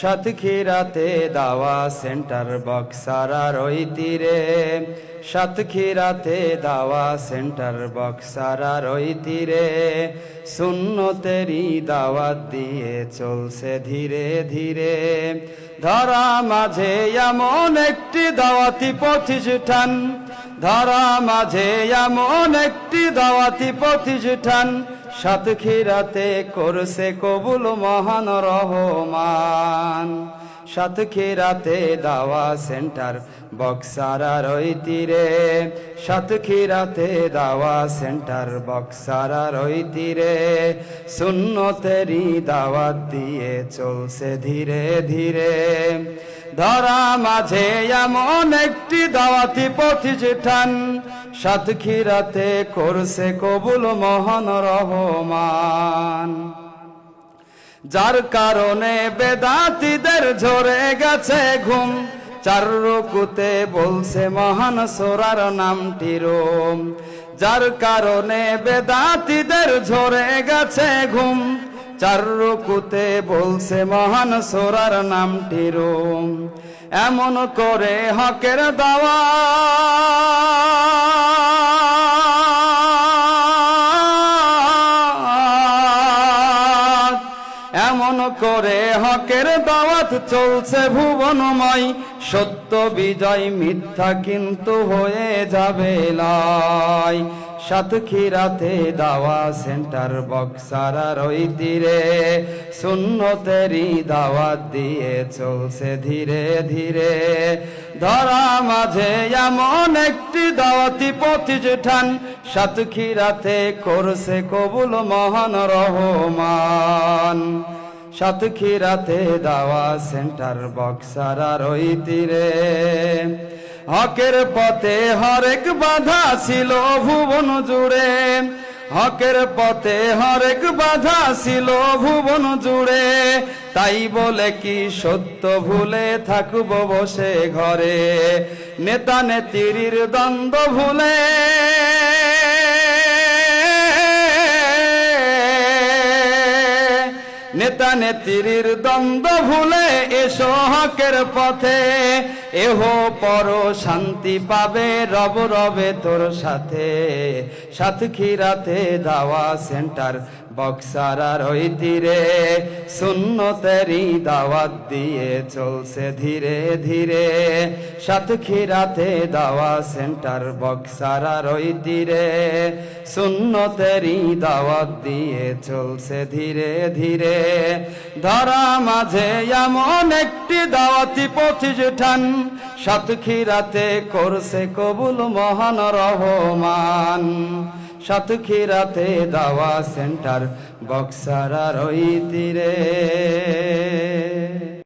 সাতক্ষীরাতে দাওয়া সেন্টার বক্সারার ওই তীরে। সাতক্ষীরাতে দাওয়া সেন্টার বক্সারার ওই তীরে। সুন্নতেরই দাওয়াত দিয়ে চলছে ধীরে ধীরে। ধরা মাঝে এমন একটি দাওয়াতি প্রতিষ্ঠান ধরা মাঝে এমন একটি দাওয়াতি প্রতিষ্ঠান, সাতক্ষীরাতে করছে কবুল মহান রহমান। সাতক্ষীরাতে দাওয়া সেন্টার বক্সারার ওই তীরে। সাতক্ষীরাতে দাওয়া সেন্টার বক্সারার ওই তীরে। সুন্নতেরই দাওয়াত দিয়ে চলছে ধীরে ধীরে। ধরা মাঝে এমন একটি দাওয়াতি প্রতিষ্ঠান সাতক্ষীরাতে করছে কবুল মহান রহমান। যার কারণে বেদাতিদের ঝরে গেছে ঘুম। চার রকুতে বলছে মহান সোরার নামটি রোম। যার কারণে বেদাতিদের ঝরে গেছে ঘুম। চার বলছে মহান সোরার নামটি রোম। এমন করে হকের দাওয়া। এমন করে হকের দাওয়াত চলছে ভুবনময়। সত্য বিজয় মিথ্যা কিন্তু হয়ে যাবে লয় সাতক্ষীরাতে দাওয়া সেন্টার বক্সারার ওই তীরে সুন্নতেরই দাওয়াত দিয়ে চলছে ধীরে ধীরে। ধরা মাঝে এমন একটি দাওয়াতি প্রতিষ্ঠান সাতক্ষীরাতে করছে কবুল মহান রহমান। সাতক্ষীরাতে দাওয়া সেন্টার বক্সারার ওই তীরে হকের পথে হরেক বাধা ছিল ভুবন জুড়ে। হকের পথে হরেক বাধা ছিল ভুবন জুড়ে। তাই বলে কি সত্য? ভুলে থাকব বসে ঘরে। নেতা নেত্রীর দ্বন্দ্ব ভুলে। নেতা নেত্রীর দ্বন্দ্ব ভুলে এসো হকের পথে। এহো পর শান্তি পাবে রব রবে তোর সাথে। সাতক্ষীরাতে দাওয়া সেন্টার বক্সারার ওই তীরে সুন্নতেরই দাওয়াত দিয়ে চলছে ধীরে ধীরে। সাতক্ষীরাতে দাওয়া সেন্টার বক্সারার ওই তীরে সুন্নতেরই দাওয়াত দিয়ে চলছে ধীরে ধীরে। ধরা মাঝে এমন একটি দাওয়াতি প্রতিষ্ঠান সাতক্ষীরাতে করছে কবুল মহান রহমান। সাতক্ষীরাতে দাওয়া সেন্টার বক্সারা রইতিরে তীরে